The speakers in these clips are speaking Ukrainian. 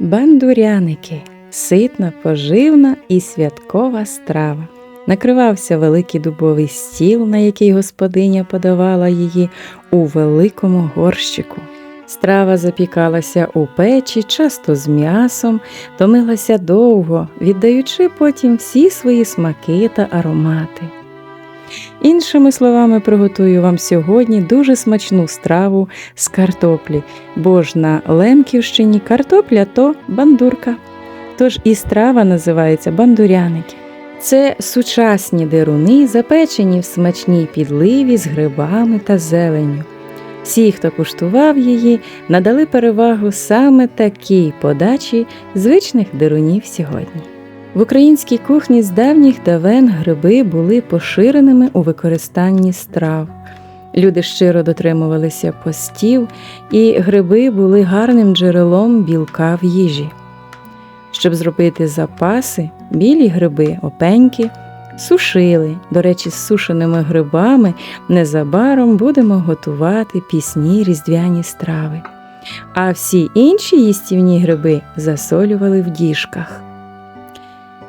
Бандуряники ситна, поживна і святкова страва. Накривався великий дубовий стіл, на який господиня подавала її у великому горщику. Страва запікалася у печі, часто з м'ясом, томилася довго, віддаючи потім всі свої смаки та аромати. Іншими словами, приготую вам сьогодні дуже смачну страву з картоплі, бо ж на Лемківщині картопля то бандурка. Тож і страва називається бандуряники. Це сучасні деруни, запечені в смачній підливі з грибами та зеленню. Всі, хто куштував її, надали перевагу саме такій подачі звичних дерунів сьогодні. В українській кухні з давніх давен гриби були поширеними у використанні страв. Люди щиро дотримувалися постів, і гриби були гарним джерелом білка в їжі. Щоб зробити запаси, білі гриби, опеньки сушили. До речі, з сушеними грибами незабаром будемо готувати пісні різдвяні страви. А всі інші їстівні гриби засолювали в діжках.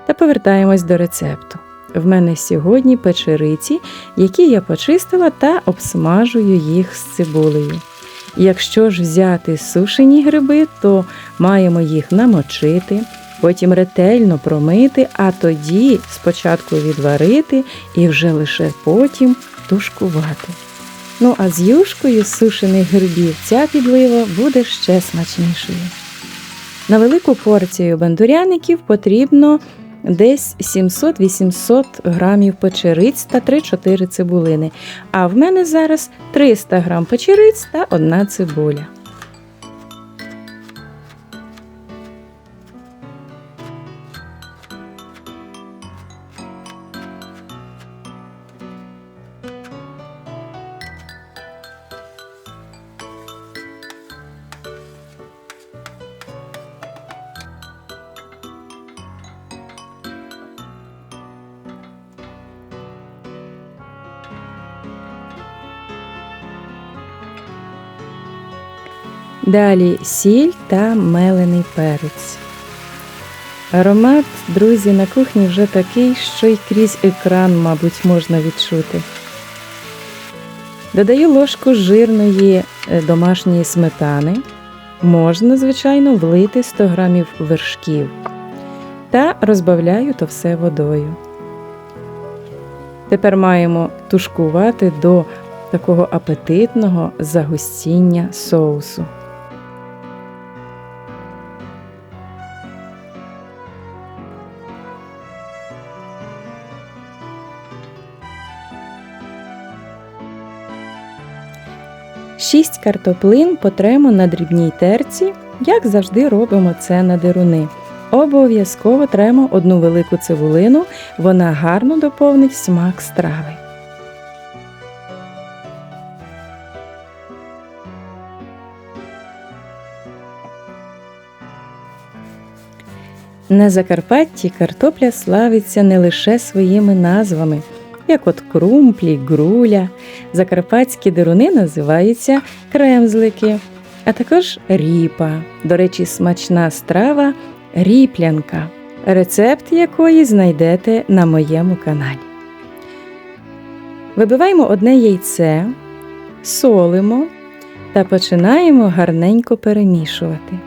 Та повертаємось до рецепту. В мене сьогодні печериці, які я почистила та обсмажую їх з цибулею. Якщо ж взяти сушені гриби, то маємо їх намочити, потім ретельно промити, а тоді спочатку відварити і вже лише потім тушкувати. Ну а з юшкою сушених грибів ця підлива буде ще смачнішою. На велику порцію бандуряників потрібно десь 700-800 грамів печериць та 3-4 цибулини. А в мене зараз 300 грам печериць та одна цибуля. Далі сіль та мелений перець. Аромат, друзі, на кухні вже такий, що й крізь екран, мабуть, можна відчути. Додаю ложку жирної е, домашньої сметани. Можна, звичайно, влити 100 грамів вершків та розбавляю то все водою. Тепер маємо тушкувати до такого апетитного загустіння соусу. Шість картоплин потремо на дрібній терці, як завжди робимо це на деруни. Обов'язково тремо одну велику цибулину, вона гарно доповнить смак страви. На Закарпатті картопля славиться не лише своїми назвами, як от крумплі, груля. Закарпатські деруни називаються кремзлики, а також ріпа. До речі, смачна страва ріплянка, рецепт якої знайдете на моєму каналі. Вибиваємо одне яйце, солимо та починаємо гарненько перемішувати.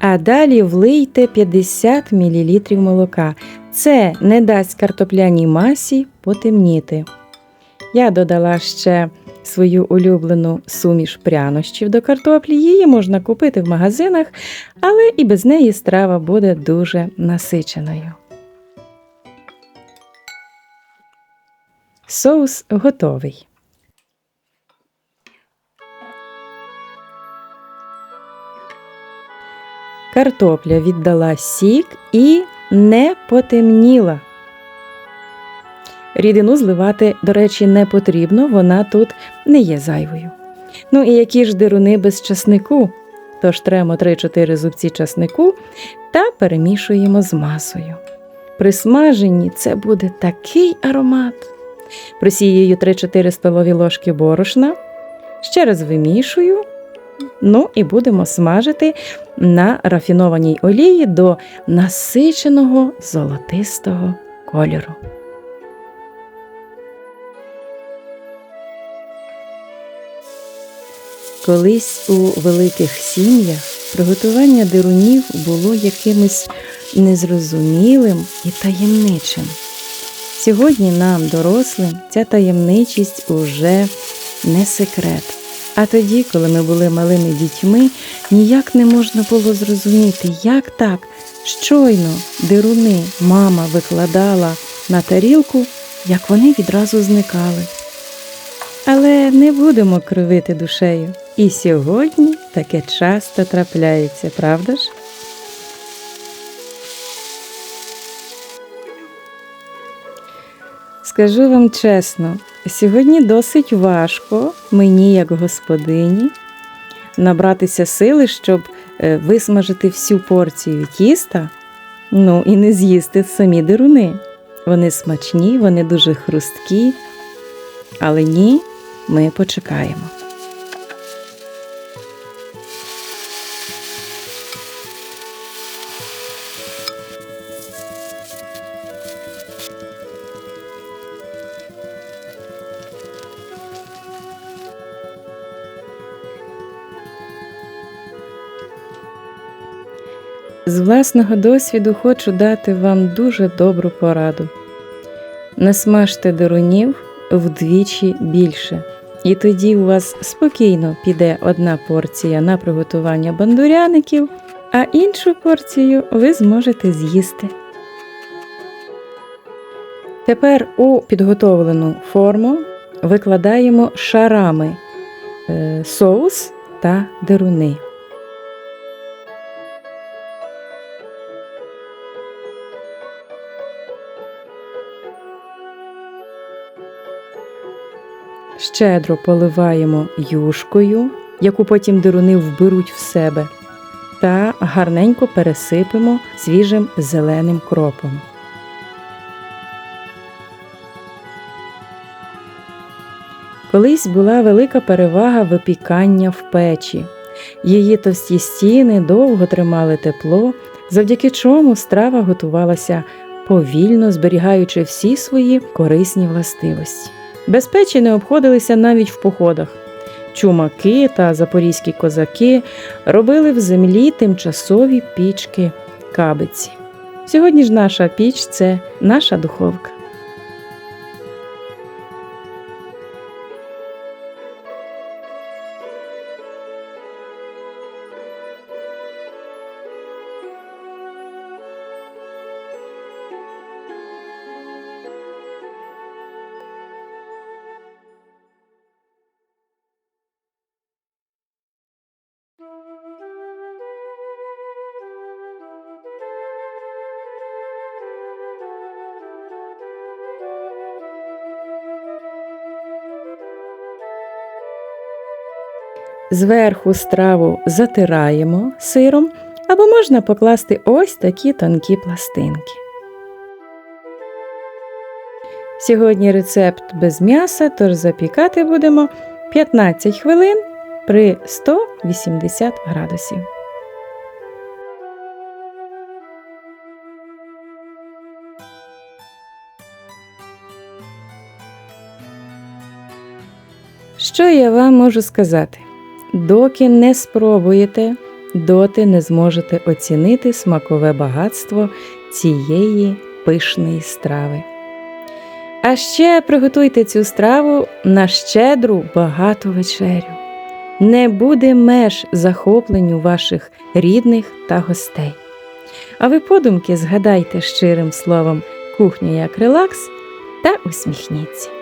А далі влийте 50 мл молока. Це не дасть картопляній масі потемніти. Я додала ще свою улюблену суміш прянощів до картоплі. Її можна купити в магазинах, але і без неї страва буде дуже насиченою. Соус готовий. Картопля віддала сік і не потемніла. Рідину зливати, до речі, не потрібно, вона тут не є зайвою. Ну і які ж дируни без часнику? Тож тремо 3-4 зубці часнику та перемішуємо з масою. При смаженні це буде такий аромат. Просіюю 3-4 столові ложки борошна, ще раз вимішую. Ну і будемо смажити на рафінованій олії до насиченого золотистого кольору. Колись у великих сім'ях приготування дирунів було якимось незрозумілим і таємничим. Сьогодні нам, дорослим, ця таємничість уже не секрет. А тоді, коли ми були малими дітьми, ніяк не можна було зрозуміти, як так щойно дируни мама викладала на тарілку, як вони відразу зникали. Але не будемо кривити душею. І сьогодні таке часто трапляється, правда ж? Скажу вам чесно, сьогодні досить важко мені, як господині, набратися сили, щоб е, висмажити всю порцію тіста, ну і не з'їсти самі деруни. Вони смачні, вони дуже хрусткі, але ні, ми почекаємо. З власного досвіду хочу дати вам дуже добру пораду. Насмажте дерунів вдвічі більше, і тоді у вас спокійно піде одна порція на приготування бандуряників, а іншу порцію ви зможете з'їсти. Тепер у підготовлену форму викладаємо шарами е, соус та деруни. Щедро поливаємо юшкою, яку потім дируни вберуть в себе, та гарненько пересипемо свіжим зеленим кропом. Колись була велика перевага випікання в печі. Її товсті стіни довго тримали тепло, завдяки чому страва готувалася повільно зберігаючи всі свої корисні властивості. Без печі не обходилися навіть в походах. Чумаки та запорізькі козаки робили в землі тимчасові пічки кабиці. Сьогодні ж наша піч це наша духовка. Зверху страву затираємо сиром або можна покласти ось такі тонкі пластинки. Сьогодні рецепт без м'яса, тож запікати будемо 15 хвилин при 180 градусів. Що я вам можу сказати? Доки не спробуєте, доти не зможете оцінити смакове багатство цієї пишної страви. А ще приготуйте цю страву на щедру багату вечерю. Не буде меж захопленню ваших рідних та гостей. А ви подумки згадайте щирим словом кухню як релакс та усміхніться.